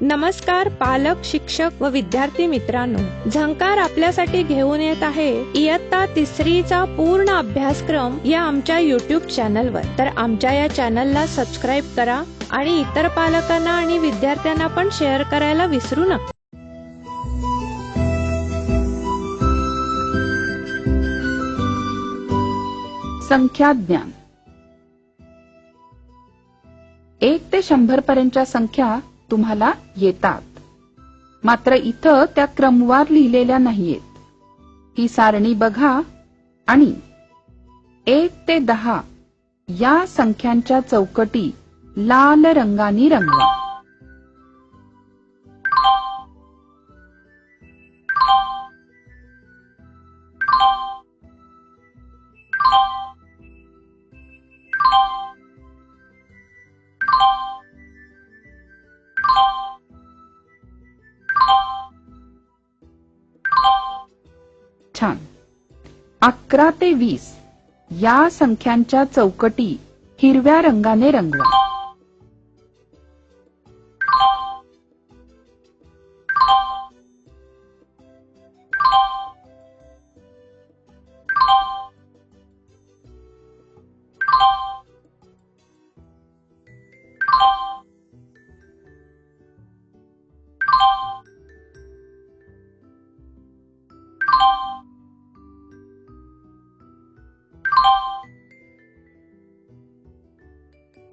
नमस्कार पालक शिक्षक व विद्यार्थी मित्रांनो. झंकार आपल्यासाठी घेऊन येत आहे इयत्ता तिसरीचा पूर्ण अभ्यासक्रम या आमच्या युट्यूब चॅनलवर तर आमच्या या चॅनलला सबस्क्राईब करा आणि इतर पालकांना आणि विद्यार्थ्यांना पण शेअर करायला विसरू नका. संख्या ज्ञान. एक ते शंभर पर्यंतच्या संख्या तुम्हाला येतात. मात्र इथं त्या क्रमवार लिहिलेल्या नाहीयेत. ही सारणी बघा आणि एक ते दहा या संख्यांच्या चौकटी लाल रंगाने रंगवा. छान. अकरा ते वीस या संख्यांच्या चौकटी हिरव्या रंगाने रंगवा.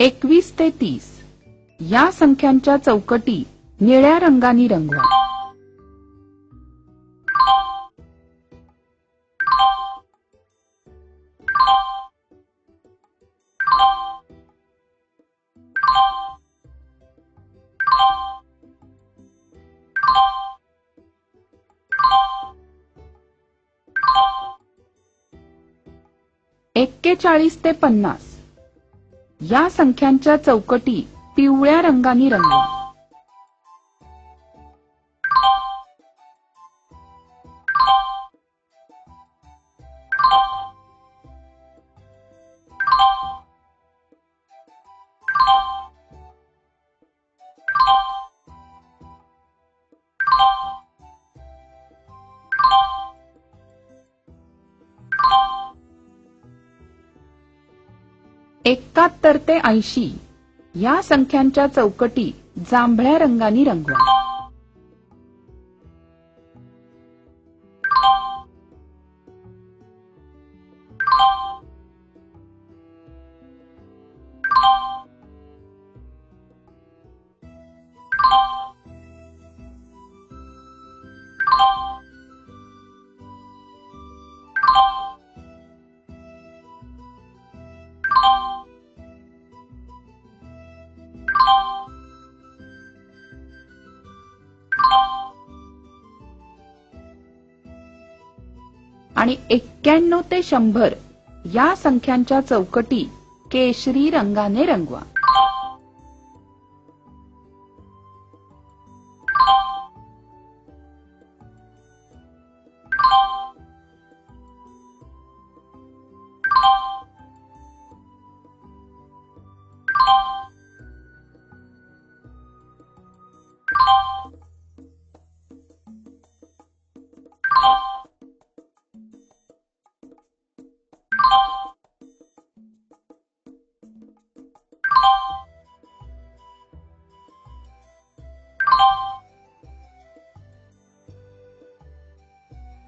एकवीस ते तीस. या संख्यांच्या चौकटी निळ्या रंगाने रंगवा. एक्केचाळीस ते पन्नास. या संख्यांच्या चौकटी पिवळ्या रंगाने रंगवा. एकाहत्तर ते ऐंशी या संख्यांच्या चौकटी जांभळ्या रंगाने रंगवा. आणि एक्क्याण्णव ते शंभर या संख्यांच्या चौकटी केशरी रंगाने रंगवा.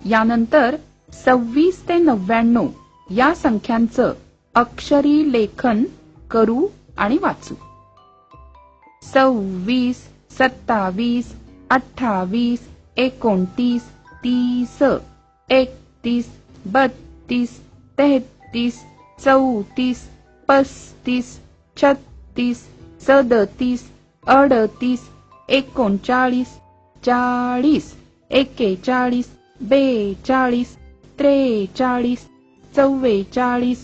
यानंतर सव्वीस ते नव्याण्णव या संख्यांचं अक्षरी लेखन करू आणि वाचू. सव्वीस सत्तावीस अठ्ठावीस एकोणतीस तीस एकतीस बत्तीस तेहतीस चौतीस पस्तीस छत्तीस सदतीस अडतीस एकोणचाळीस चाळीस एक्केचाळीस बेचाळीस त्रेचाळीस चव्वेचाळीस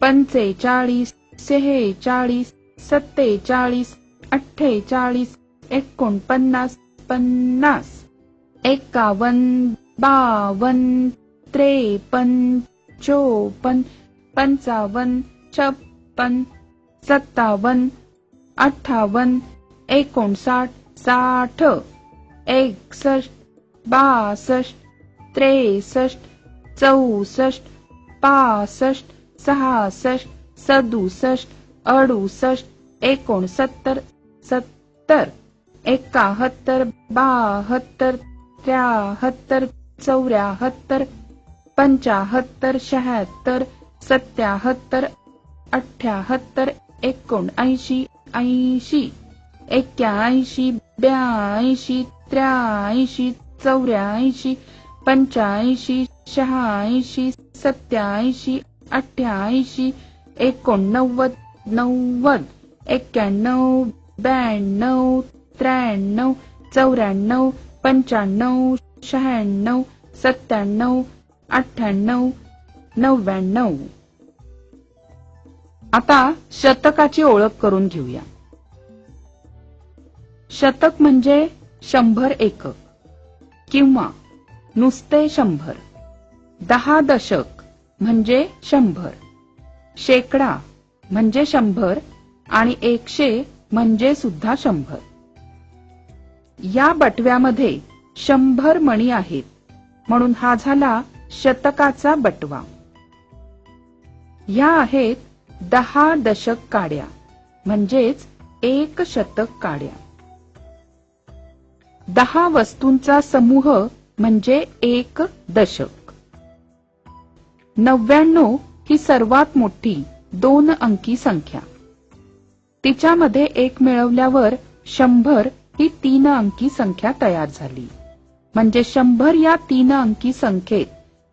पंचेचाळीस सेहेचाळीस सत्तेचाळीस अठ्ठेचाळीस एकोणपन्नास पन्नास एकावन्न बावन्न त्रेपन्न चोपन्न पंचावन्न छप्पन सत्तावन्न अठ्ठावन्न एकोणसाठ साठ एकसष्ट बासष्ट त्रेसष्ट चौसष्ट पासष्ट सहासष्ट सदुसष्ट अडुसष्ट एकोणसत्तर सत्तर एकाहत्तर बाहत्तर त्र्याहत्तर चौऱ्याहत्तर पंचाहत्तर शहात्तर सत्याहत्तर अठ्याहत्तर एकोणऐंशी ऐंशी एक्क्याऐंशी ब्याऐंशी त्र्याऐंशी चौऱ्याऐंशी पंच्याऐंशी शहाऐंशी सत्याऐंशी अठ्ठ्याऐंशी एकोणनव्वद नव्वद एक्क्याण्णव ब्याण्णव त्र्याण्णव चौऱ्याण्णव पंच्याण्णव शहाण्णव सत्त्याण्णव अठ्ठ्याण्णव नव्याण्णव. आता शतकाची ओळख करून घेऊया. शतक म्हणजे शंभर एकक किंवा नुसते शंभर. दहा दशक म्हणजे शंभर. शेकडा म्हणजे शंभर आणि एकशे म्हणजे सुद्धा शंभर. या बटव्यामध्ये शंभर मणी आहेत. म्हणून हा झाला शतकाचा बटवा. ह्या आहेत दहा दशक काड्या म्हणजेच एक शतक काड्या. दहा वस्तूंचा समूह म्हणजे एक दशक. नव्याण्णव ही सर्वात मोठी दोन अंकी संख्या. तिच्यामध्ये एक मिळवल्यावर शंभर ही तीन अंकी संख्या तयार झाली. म्हणजे शंभर या तीन अंकी संख्येत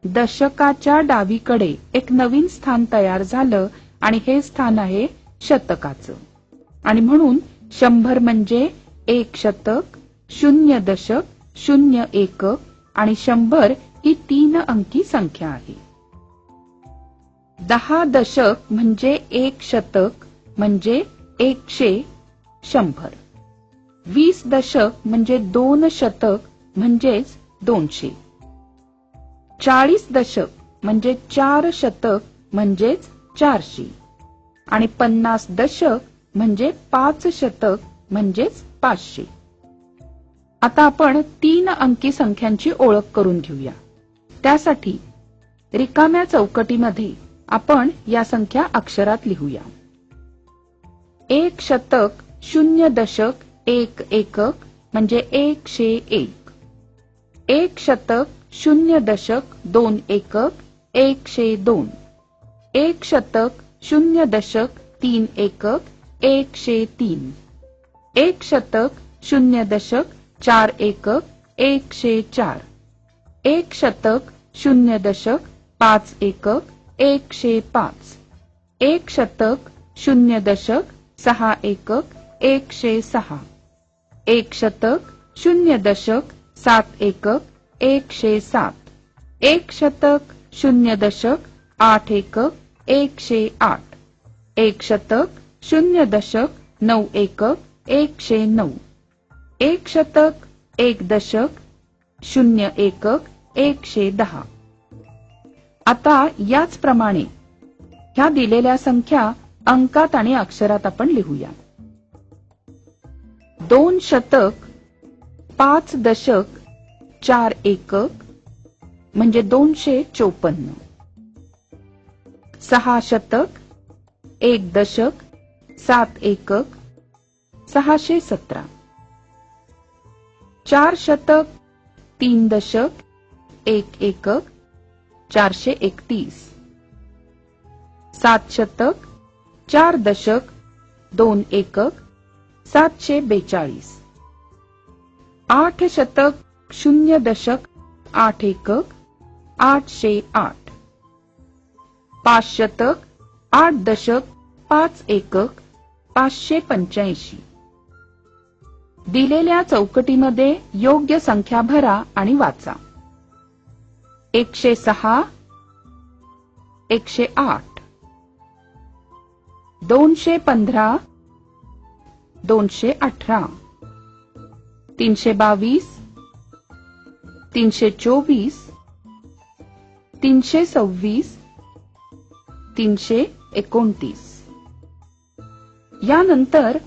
दशकाच्या डावीकडे एक नवीन स्थान तयार झालं आणि हे स्थान आहे शतकाचं. आणि म्हणून शंभर म्हणजे एक शतक शून्य दशक शून्य एकक आणि शंभर ही तीन अंकी संख्या आहे. दहा दशक म्हणजे एक शतक म्हणजे एकशे शंभर. वीस दशक म्हणजे दोन शतक म्हणजेच दोनशे. चाळीस दशक म्हणजे चार शतक म्हणजेच चारशे. आणि पन्नास दशक म्हणजे पाच शतक म्हणजेच पाचशे. आता आपण तीन अंकी संख्यांची ओळख करून घेऊया. त्यासाठी रिकाम्या चौकटीमध्ये आपण या संख्या अक्षरात लिहूया. एक शतक शून्य दशक एक एकक म्हणजे एकशे एक. एक शतक शून्य दशक दोन एकक एकशे दोन. एक शतक शून्य दशक तीन एकक एकशे तीन. एक शतक शून्य दशक चार एकक एकशे चार. एक शतक शून्य दशक पाच एकक एकशे पाच. एक शतक शून्य दशक सहा एकक एकशे सहा. एक शतक शून्य दशक सात एकक एकशे सात. एक शतक शून्य दशक आठ एकक एकशे आठ. एक शतक शून्य दशक नऊ एकक एकशे नऊ. एक शतक एक दशक शून्य एकक एकशे दहा. आता याचप्रमाणे ह्या दिलेल्या संख्या अंकात आणि अक्षरात आपण लिहूया दोन शतक पाच दशक चार एकक म्हणजे दोनशे चोपन्न. सहा शतक एक दशक सात एकक सहाशे सतरा. चार शतक तीन दशक एक एकक चारशे एकतीस. सात शतक चार दशक दोन एकक सातशे बेचाळीस. आठ शतक शून्य दशक आठ एकक आठशे आठ. पाच शतक आठ दशक पाच एकक पाचशे पंच्याऐंशी. दिलेल्या चौकटीमध्ये योग्य संख्या भरा आणि वाचा. एकशे सहा एकशे आठ दोनशे पंधरा दोनशे अठरा तीनशे बावीस तीनशे चोवीस तीनशे सव्वीस तीनशे एकोणतीस. यानंतर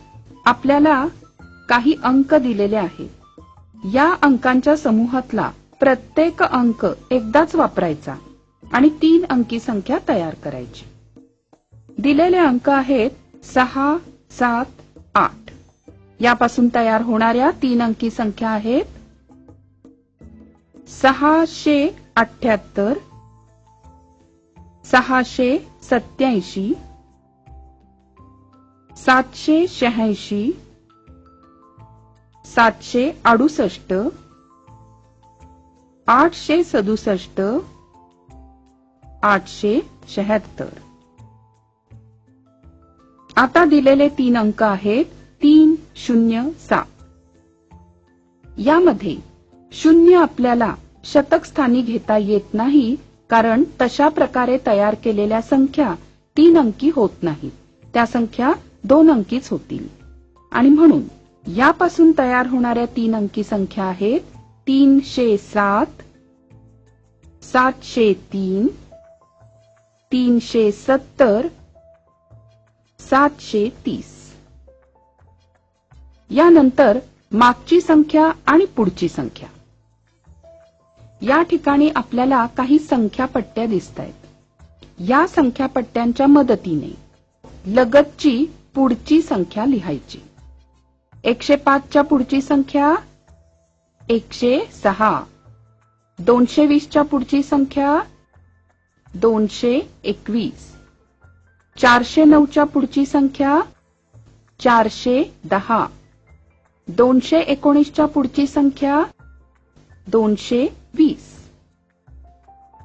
आपल्याला काही अंक दिलेले आहेत या अंकांच्या समूहातला प्रत्येक अंक एकदाच वापरायचा आणि तीन अंकी संख्या तयार करायची. दिलेले अंक आहेत सहा सात आठ. यापासून तयार होणाऱ्या तीन अंकी संख्या आहेत सहाशे अठ्याहत्तर सहाशे सत्याऐंशी सातशे शहाऐंशी सातशे अडुसष्ट आठशे सदुसष्ट आठशे शहात्तर. आता दिलेले तीन अंक आहेत तीन शून्य सात. यामध्ये शून्य आपल्याला शतकस्थानी घेता येत नाही कारण तशा प्रकारे तयार केलेल्या संख्या तीन अंकी होत नाहीत. त्या संख्या दोन अंकीच होतील. आणि म्हणून यापासून तयार होणाऱ्या तीन अंकी संख्या आहेत तीनशे सात सातशे तीन तीनशे सत्तर सातशे तीस. यानंतर मागची संख्या आणि पुढची संख्या. या ठिकाणी आपल्याला काही संख्या पट्ट्या दिसत आहेत या संख्या पट्ट्यांच्या मदतीने लगतची पुढची संख्या लिहायची. एकशे पाचच्या पुढची संख्या एकशे सहा. दोनशे वीसच्या पुढची संख्या दोनशे एकवीस. चारशे नऊच्या पुढची संख्या चारशे दहा. दोनशे एकोणीसच्या पुढची संख्या दोनशे वीस.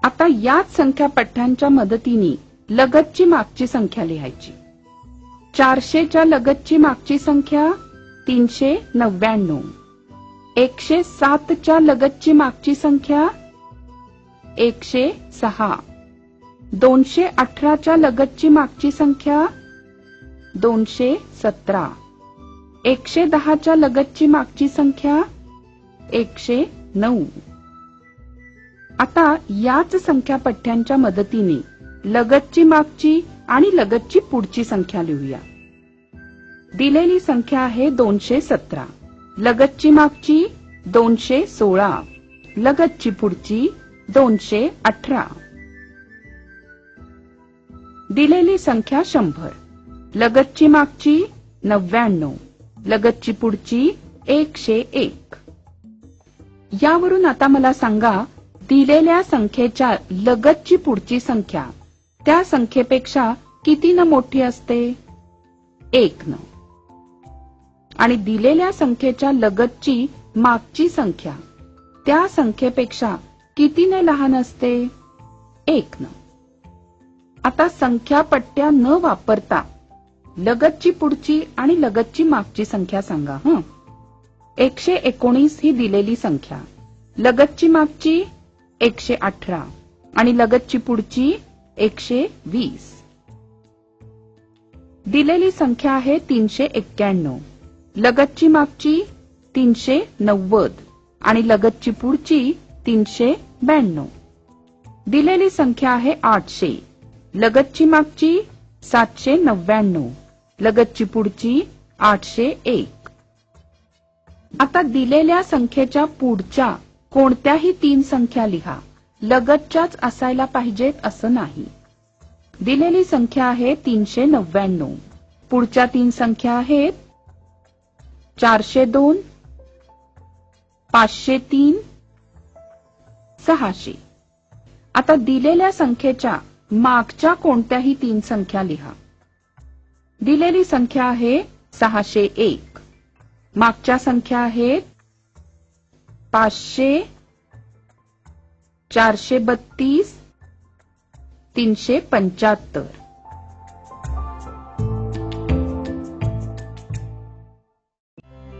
आता याच संख्या पठ्यांच्या मदतीने लगतची मागची संख्या लिहायची. चारशेच्या लगतची मागची संख्या तीनशे नव्याण्णव. एकशे सातच्या लगतची मागची संख्या? एकशे सहा. दोनशे अठराच्या लगतची मागची संख्या? दोनशे सतरा. एकशे दहाच्या लगतची मागची संख्या? एकशे नऊ. आता याच संख्या पठ्ठ्यांच्या मदतीने लगतची मागची आणि लगतची पुढची संख्या लिहूया. दिलेली संख्या आहे दोनशे सतरा. लगतची मागची दोनशे सोळा. लगतची पुढची दोनशे अठरा. दिलेली संख्या शंभर. लगतची मागची नव्याण्णव लगतची पुढची एकशे एक. यावरून आता मला सांगा दिलेल्या संख्येच्या लगतची पुढची संख्या त्या संख्येपेक्षा किती न मोठी असते? एक न आणि दिलेल्या संख्येच्या लगतची मागची संख्या. त्या संख्येपेक्षा कितीने लहान असते? एक न. आता संख्या पट्ट्या न वापरता लगतची पुढची आणि लगतची मागची संख्या सांगा हं. एकशे एकोणीस ही दिलेली संख्या. लगतची मागची एकशे अठरा आणि लगतची पुढची एकशे वीस. दिलेली संख्या आहे तीनशे एक्क्याण्णव. लगतची मागची तीनशे नव्वद आणि लगतची पुढची तीनशे ब्याण्णव. दिलेली संख्या आहे आठशे. लगतची मागची सातशे नव्याण्णव. लगतची पुढची आठशे एक. आता दिलेल्या संख्येच्या पुढच्या कोणत्याही तीन संख्या लिहा. लगतच्याच असायला पाहिजेत असं नाही. दिलेली संख्या आहे तीनशे नव्याण्णव. पुढच्या तीन संख्या आहेत चारशे दोन पाचशे तीन सहाशे. आता दिलेल्या संख्येच्या मागच्या कोणत्याही तीन संख्या लिहा. दिलेली संख्या आहे सहाशे एक. मागच्या संख्या आहेत पाचशे चारशे बत्तीस तीनशे पंच्याहत्तर.